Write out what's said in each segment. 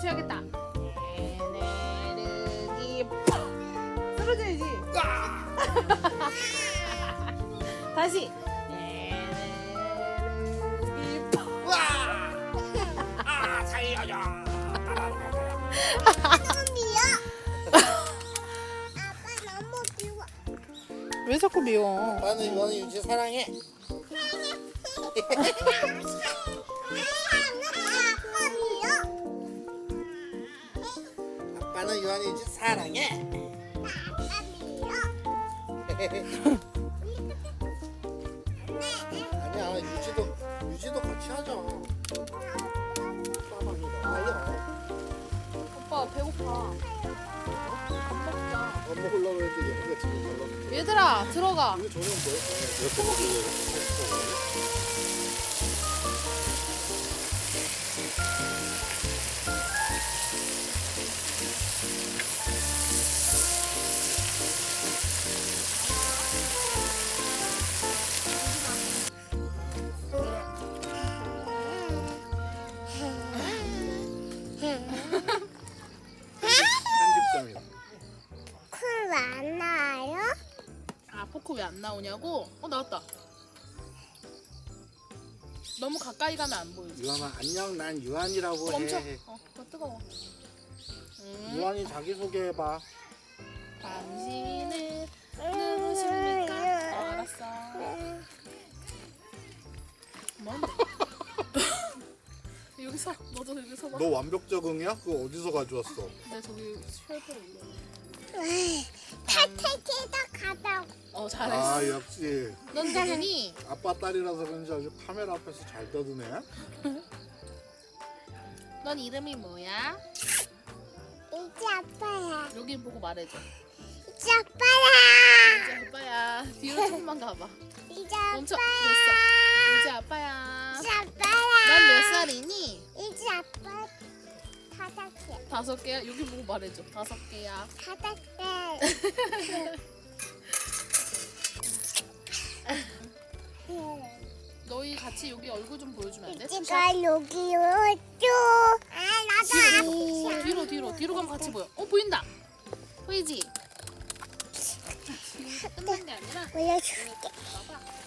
치워야겠다. 에네르기 팍! 쓰러져야지. 다시. 에네르기 팍! 와! 아, 살려줘. 미워. 아빠 너무 미워. 왜 자꾸 미워? 나는 이거는 유지 사랑해. 아빠는 유한이 유지 사랑해. 아니야, 유지도 유지도 같이 하자. 빠방이. 오빠 배고파. 밥 먹자. 밥 먹으려고 했는데 여기가 지금. 얘들아 들어가. 이거 저는 뭐야? 나오냐고? 어 나왔다. 너무 가까이 가면 안 보이지. 유한아 안녕, 난 유한이라고 어, 멈춰. 해. 어, 더 뜨거워. 음, 유한이 자기 소개해봐. 당신은 누구십니까? 어, 알았어. 뭔데? 여기 서. 너도 여기 서 봐. 너 완벽 적응이야? 그거 어디서 가져왔어? 내 저기 쉘프를 올려. 탈퇴기도 가다. 어 잘했어. 아 역시 넌 누구니? 아빠 딸이라서 그런지 아주 카메라 앞에서 잘 떠드네. 넌 이름이 뭐야? 이제 아빠야. 여기 보고 말해줘. 이제 아빠야. 이제 아빠야. 뒤로 조금만 가봐. 이제 멈춰. 아빠야. 됐어. 이제 아빠야. 이제 아빠야. 넌 몇 살이니? 다섯 개. 다섯 개야? 여기 보고 말해줘. 다섯 개야. 다섯 개. 너희 같이 여기 얼굴 좀 보여주면 안 돼? 이제가 여기 오죠. 아 나도. 뒤로 뒤로 뒤로 가면 같이 보여. 어 보인다. 보이지? 끝난 게 아니라 보여줄게. 봐봐.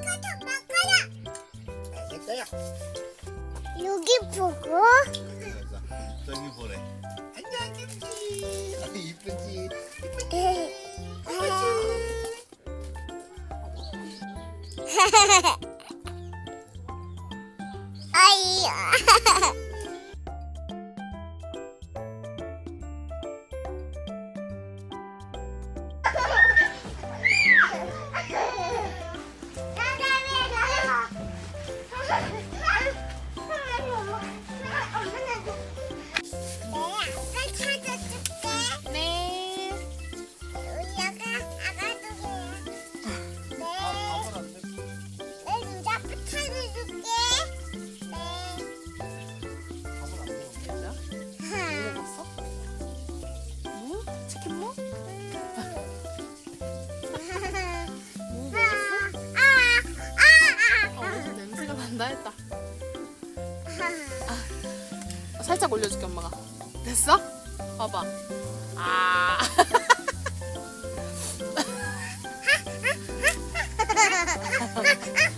더 먹어라. 알겠어요. 여기 보고. 저기 보래. 안녕 김치. 아, 이쁘지. 아이. 살짝 올려줄게 엄마가. 됐어? 봐봐. 아.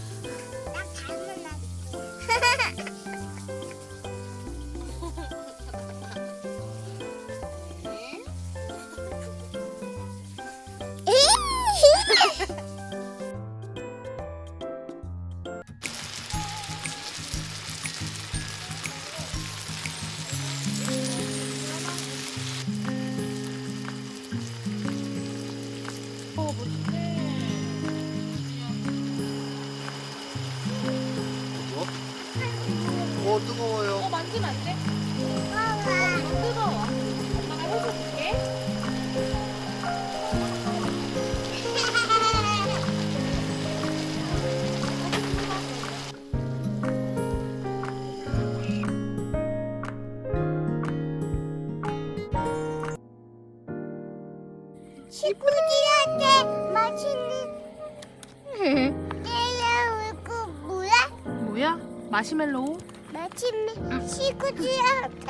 뜨거워요. 어, 만지면 안 돼? 어, 이거 뜨거워. 엄마가 해줄게. 식구들한테 맛있는 때려 울고 뭐야? 뭐야? 마시멜로우? 마침에 시구지한테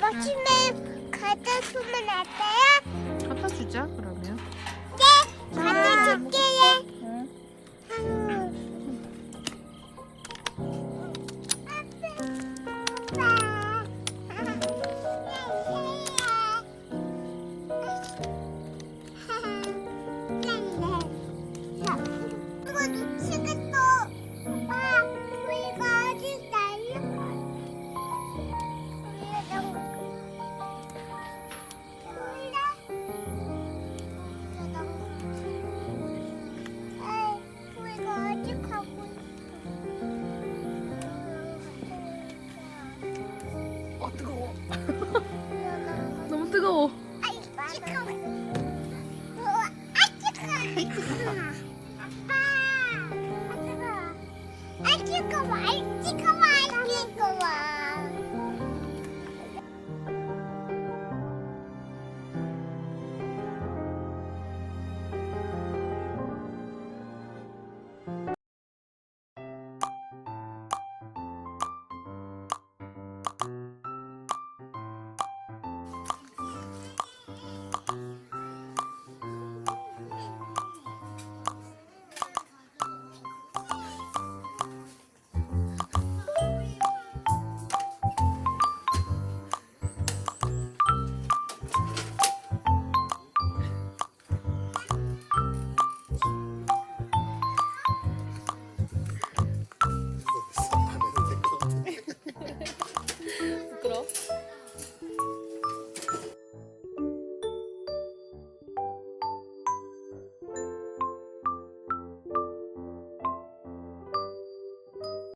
마침에 갖다 주면 안 돼요? 갖다 주자 그럼. いくな。